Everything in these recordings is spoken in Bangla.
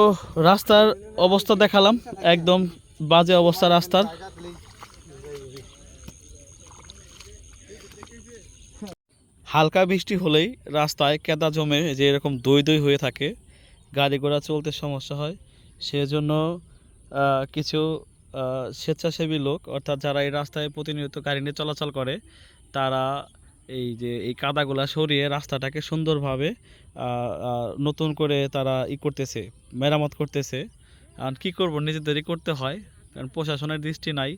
তো রাস্তার অবস্থা দেখালাম, একদম বাজে অবস্থা রাস্তার। হালকা বৃষ্টি হলেই রাস্তায় কেদা জমে যে এরকম দই দই হয়ে থাকে, গাড়ি ঘোড়া চলতে সমস্যা হয়। সেজন্য কিছু স্বেচ্ছাসেবী লোক, অর্থাৎ যারা এই রাস্তায় প্রতিনিয়ত গাড়ি নিয়ে চলাচল করে, তারা এই যে, এই কাদাগুলা সরিয়ে রাস্তাটাকে সুন্দরভাবে নতুন করে তারা ই করতেছে, মেরামত করতেছে। আর কী করব? নিজেদেরই করতে হয়, কারণ প্রশাসনের দৃষ্টি নাই।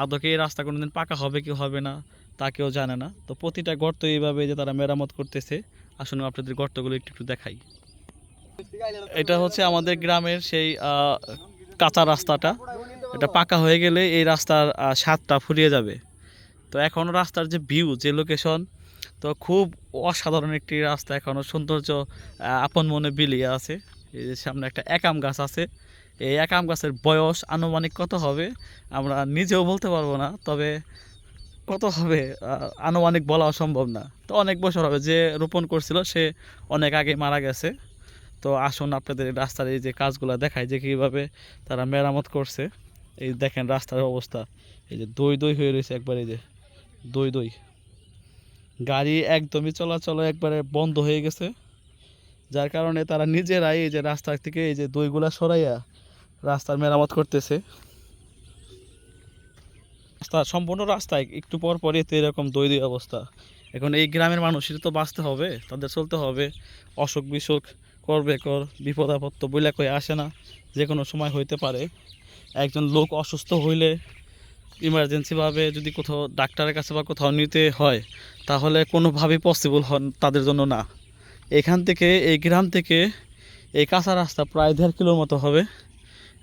আদৌকে এই রাস্তা কোনোদিন পাকা হবে কি হবে না, তা কেউ জানে না। তো প্রতিটা গর্ত এইভাবে যে তারা মেরামত করতেছে আসলে আপনাদের গর্তগুলো একটু একটু দেখাই। এটা হচ্ছে আমাদের গ্রামের সেই কাঁচা রাস্তাটা। এটা পাকা হয়ে গেলে এই রাস্তার স্বাদটা ফুরিয়ে যাবে। তো এখনও রাস্তার যে ভিউ যে লোকেশন তো খুব অসাধারণ একটি রাস্তা এখনও সৌন্দর্য আপন মনে বিলিয়ে আছে। এই যে সামনে একটা একাম গাছ আছে। এই একাম গাছের বয়স আনুমানিক কত হবে? আমরা নিজেও বলতে পারব না, তবে কত হবে আনুমানিক বলা সম্ভব না। তো অনেক বছর হবে, যে রোপণ করছিল, সে অনেক আগে মারা গেছে। তো আসুন আপনাদের রাস্তার এই যে কাজগুলো দেখায় যে কীভাবে তারা মেরামত করছে। এই দেখেন রাস্তার অবস্থা। এই যে দই দই হয়ে রয়েছে একবার, এই যে দই দই গাড়ি একদমই চলাচল একবারে বন্ধ হয়ে গেছে। যার কারণে তারা নিজেরাই এই যে রাস্তা থেকে এই যে দইগুলা সরাইয়া রাস্তার মেরামত করতেছে। রাস্তা, সম্পূর্ণ রাস্তায় একটু পর পরই তো এরকম দই অবস্থা। এখন এই গ্রামের মানুষের তো বাঁচতে হবে, তাদের চলতে হবে। অসুখ বিসুখ করবে কর বিপদ আপদ তো বইলা কই আসে না যে কোনো সময় হইতে পারে। একজন লোক অসুস্থ হইলে ইমার্জেন্সিভাবে যদি কোথাও ডাক্তারের কাছে বা কোথাও নিতে হয়, তাহলে কোনোভাবেই পসিবল হন তাদের জন্য না। এখান থেকে, এই গ্রাম থেকে এই কাঁচা রাস্তা প্রায় দেড় কিলোর মতো হবে,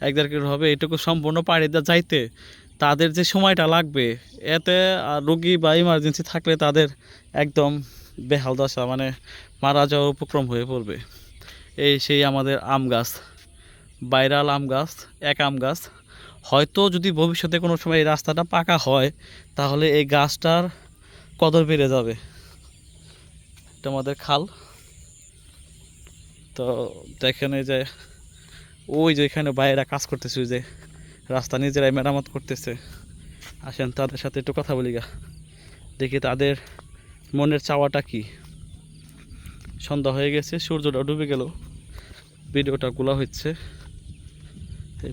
এক দেড় কিলো হবে। এটুকু সম্পূর্ণ পাড়ি দিয়ে যাইতে তাদের যে সময়টা লাগবে, এতে রোগী বা ইমার্জেন্সি থাকলে তাদের একদম বেহাল দশা মানে মারা যাওয়ার উপক্রম হয়ে পড়বে। এই সেই আমাদের আম গাছ, বাইরাল আম গাছ, এক আম গাছ। হয়তো যদি ভবিষ্যতে কোনো সময় এই রাস্তাটা পাকা হয়, তাহলে এই গাছটার কদর বেড়ে যাবে। এটা আমাদের খাল। তো দেখেন এই যে, ওই যে এখানে বাইরে কাজ করতেছে যে রাস্তা নিজেরাই মেরামত করতেছে। আসেন, তাদের সাথে একটু কথা বলি গা। দেখি তাদের মনের চাওয়াটা কি। সন্ধ্যা হয়ে গেছে, সূর্যটা ডুবে গেল। ভিডিওটা গোলা হচ্ছে।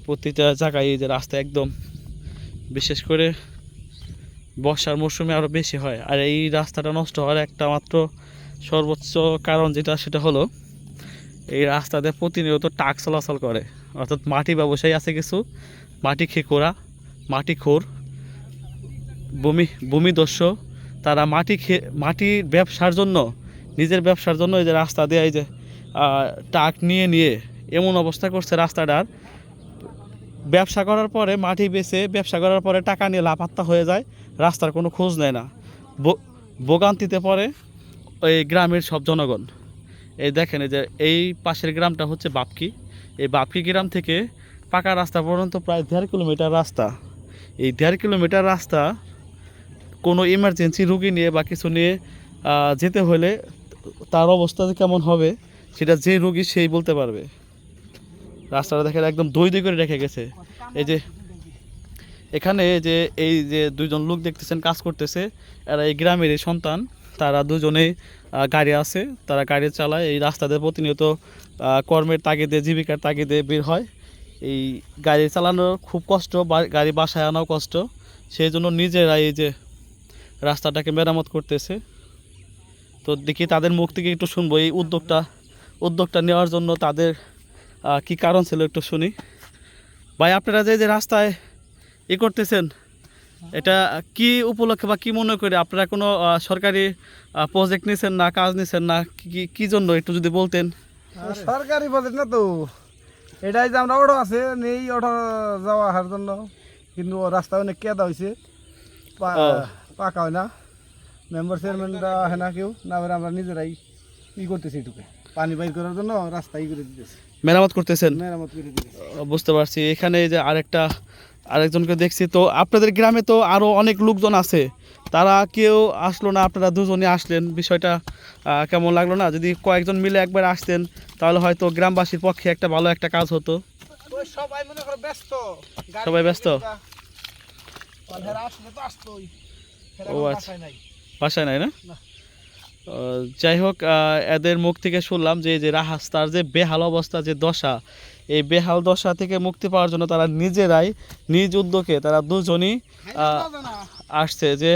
প্রতিটা জায়গায় এই যে রাস্তা একদম, বিশেষ করে বর্ষার মরশুমে আরও বেশি হয়। আর এই রাস্তাটা নষ্ট হওয়ার একটা মাত্র সর্বোচ্চ কারণ যেটা, সেটা হলো এই রাস্তাতে প্রতিনিয়ত টাক চলাচল করে। অর্থাৎ মাটি ব্যবসায়ী আছে কিছু, মাটি খেকোরা, মাটি খোর, ভূমি, ভূমিদস্য, তারা মাটি খে মাটির ব্যবসার জন্য, নিজের ব্যবসার জন্য এই যে রাস্তা দিয়ে এই যে টাক নিয়ে নিয়ে এমন অবস্থা করছে রাস্তাটার ব্যবসা করার পরে মাটি বেচে ব্যবসা করার পরে টাকা নিয়ে লাপাত্তা হয়ে যায়, রাস্তার কোনো খোঁজ নেয় না। ভোগান্তিতে পড়ে ওই গ্রামের সব জনগণ। এই দেখেন যে, এই পাশের গ্রামটা হচ্ছে বাপকি। এই বাপকি গ্রাম থেকে পাকা রাস্তা পর্যন্ত প্রায় দেড় কিলোমিটার রাস্তা। এই দেড় কিলোমিটার রাস্তা কোনো ইমার্জেন্সি রুগী নিয়ে বা কিছু নিয়ে যেতে হলে তার অবস্থা কেমন হবে, সেটা যে রুগী সেই বলতে পারবে। রাস্তাটা দেখেন একদম দই দই করে রেখে গেছে। এই যে এখানে যে, এই যে দুইজন লোক দেখতেছেন, কাজ করতেছে। এরা এই গ্রামেরই সন্তান। তারা দুজনেই গাড়ি আছে। তারা গাড়ি চালায়। এই রাস্তাতে প্রতিনিয়ত কর্মের তাগিদে, জীবিকার তাগিদে বের হয়। এই গাড়ি চালানো খুব কষ্ট গাড়ি বাসায় আনাও কষ্ট। সেই জন্য নিজেরা এই যে রাস্তাটাকে মেরামত করতেছে। তো দেখি তাদের মুখ থেকে একটু শুনব। এই উদ্যোগটা উদ্যোগটা নেওয়ার জন্য তাদের কি কারণ ছিল একটু শুনি। ভাই আপনারা যে যে রাস্তায় ই করতেছেন এটা কি উপলক্ষে বা কি মনে করে আপনারা কোনো সরকারি প্রজেক্ট নিছেন না কাজ নিছেন না কি কি জন্য একটু যদি বলতেন? সরকারি বাজেট না তো। এটাই যে আমরা অটো আছে নেই অটো যাওয়া আসার জন্য। কিন্তু রাস্তা অনেক কেদা হয়েছে পা- পাকা হয় না। মেম্বার চেয়ারম্যানরা আসে না কেউ। না আমরা নিজেরাই ই করতেছি এটুকু। পানি বাইর করার জন্য রাস্তা ই করে দিতেছি। মেরামত করতেছেন? বুঝতে পারছি। এখানে যে আরেকটা আরেকজনকে দেখছি। তো আপনাদের গ্রামে তো আরও অনেক লোকজন আছে। তারা কেউ আসলো না আপনারা দুজনে আসলেন। বিষয়টা কেমন লাগল না? যদি কয়েকজন মিলে একবার আসতেন তাহলে হয়তো গ্রামবাসীর পক্ষে একটা ভালো একটা কাজ হতো। সবাই মনে করো ব্যস্ত। সবাই ব্যস্ত? ও আচ্ছা। বাসায় নাই। না। যাই হোক এদের মুখ থেকে শুনলাম যে যে রাহাস্তার যে বেহাল অবস্থা, যে দশা, এই বেহাল দশা থেকে মুক্তি পাওয়ার জন্য তারা নিজেরাই নিজ উদ্যোগে তারা দুজনই। আসছে যে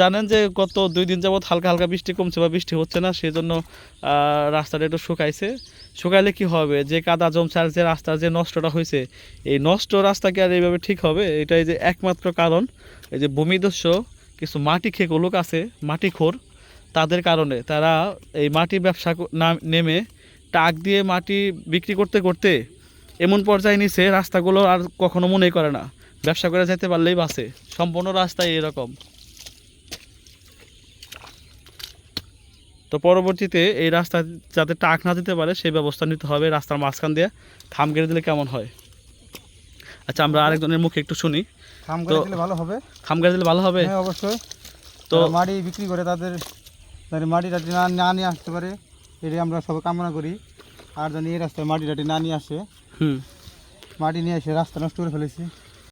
জানেন যে গত দুই দিন যাবৎ হালকা হালকা বৃষ্টি কমছে বা বৃষ্টি হচ্ছে না সেই জন্য রাস্তাটা একটু শুকাইছে। শুকাইলে কি হবে? যে কাদা জমছে যে রাস্তার যে নষ্টটা হয়েছে, এই নষ্ট রাস্তা কি আর এইভাবে ঠিক হবে? এটাই যে একমাত্র কারণ। এই যে ভূমিদস্য, কিছু মাটি খেকো, লোক আছে, মাটি খোর তাদের কারণে তারা এই মাটি ব্যবসা না নেমে টাক দিয়ে মাটি বিক্রি করতে করতে এমন পর্যায়ে নিছে রাস্তাগুলো আর কখনো মনেই করে না। ব্যবসা করে যেতে পারলেই বাসে সম্পূর্ণ রাস্তায় এরকম। তো পরবর্তীতে এই রাস্তা যাতে টাক না দিতে পারে সেই ব্যবস্থা নিতে হবে রাস্তার মাঝখান দিয়ে। থাম গেড়ে দিলে কেমন হয়? আচ্ছা আমরা আরেকজনের মুখে একটু শুনি। করে তো- দিলে ভালো হবে। খাম গেড়ে দিলে ভালো হবে? হ্যাঁ অবশ্যই। তো মাটি বিক্রি করে তাদের যাতে মাটি টাটি না না নিয়ে আসতে পারে এটাই আমরা সবাই কামনা করি। আর জানি এই রাস্তায় মাটি টাটি না নিয়ে আসে। হুম। মাটি নিয়ে এসে রাস্তা নষ্ট করে ফেলেছি।